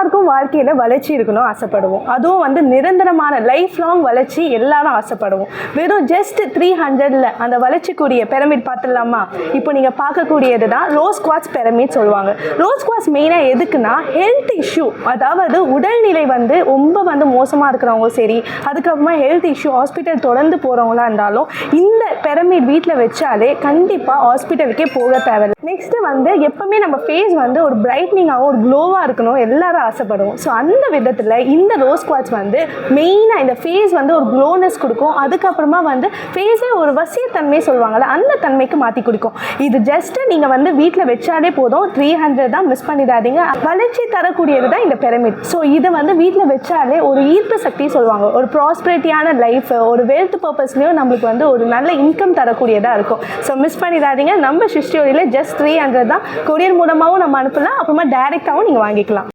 எல்லாருக்கும் வாழ்க்கையில் வளர்ச்சி இருக்கணும் ஆசைப்படுவோம். அதுவும் வந்து நிரந்தரமான லைஃப் லாங் வளர்ச்சி எல்லாரும் ஆசைப்படுவோம். வெறும் ஜஸ்ட் த்ரீ ஹண்ட்ரடில் அந்த வளர்ச்சிக்கூடிய பிரமிட் பார்த்துடலாமா? இப்போ நீங்கள் பார்க்கக்கூடியது தான் ரோஸ் குவாட்ஸ் பிரமிட் சொல்லுவாங்க ரோஸ் குவாட்ஸ் மெயினாக எதுக்குன்னா ஹெல்த் இஷ்யூ அதாவது உடல்நிலை வந்து ரொம்ப வந்து மோசமாக இருக்கிறவங்க சரி அதுக்கப்புறமா ஹெல்த் இஷ்யூ ஹாஸ்பிட்டல் தொடர்ந்து போகிறவங்களா இருந்தாலும் இந்த பிரமிட் வீட்டில் வச்சாலே கண்டிப்பாக ஹாஸ்பிட்டலுக்கே போக தேவையில்லை. நெக்ஸ்ட்டு வந்து எப்போவுமே நம்ம ஃபேஸ் வந்து ஒரு பிரைட்னிங்காகவும் ஒரு க்ளோவாக இருக்கணும். எல்லாரும் ஆசைப்படுவோம். ஸோ அந்த விதத்தில் இந்த ரோஸ் குவாட்ஸ் வந்து மெயினாக இந்த ஃபேஸ் வந்து ஒரு க்ளோனஸ் கொடுக்கும். அதுக்கப்புறமா வந்து ஃபேஸே ஒரு வசியத்தன்மை சொல்லுவாங்கல்ல அந்த தன்மைக்கு மாற்றி கொடுக்கும். இது ஜஸ்ட்டு நீங்கள் வந்து வீட்டில் வச்சாலே போதும். த்ரீ ஹண்ட்ரட் தான் மிஸ் பண்ணிடாதீங்க. வளர்ச்சி தரக்கூடியது தான் இந்த பெரமிட் ஸோ இதை வந்து வீட்டில் வச்சாலே ஒரு ஈர்ப்பு சக்தி சொல்லுவாங்க. ஒரு ப்ராஸ்பரிட்டியான லைஃப் ஒரு வெல்த் பர்பஸ்லேயும் நம்மளுக்கு வந்து ஒரு நல்ல இன்கம் தரக்கூடியதாக இருக்கும். ஸோ மிஸ் பண்ணிடாதீங்க. நம்ம சிஸ்டியோரியில் ஜஸ்ட் த்ரீ ஹண்ட்ரட் தான். கொரியர் மூலமாகவும் நம்ம அனுப்பலாம். அப்புறமா டைரெக்டாகவும் நீங்கள் வாங்கிக்கலாம்.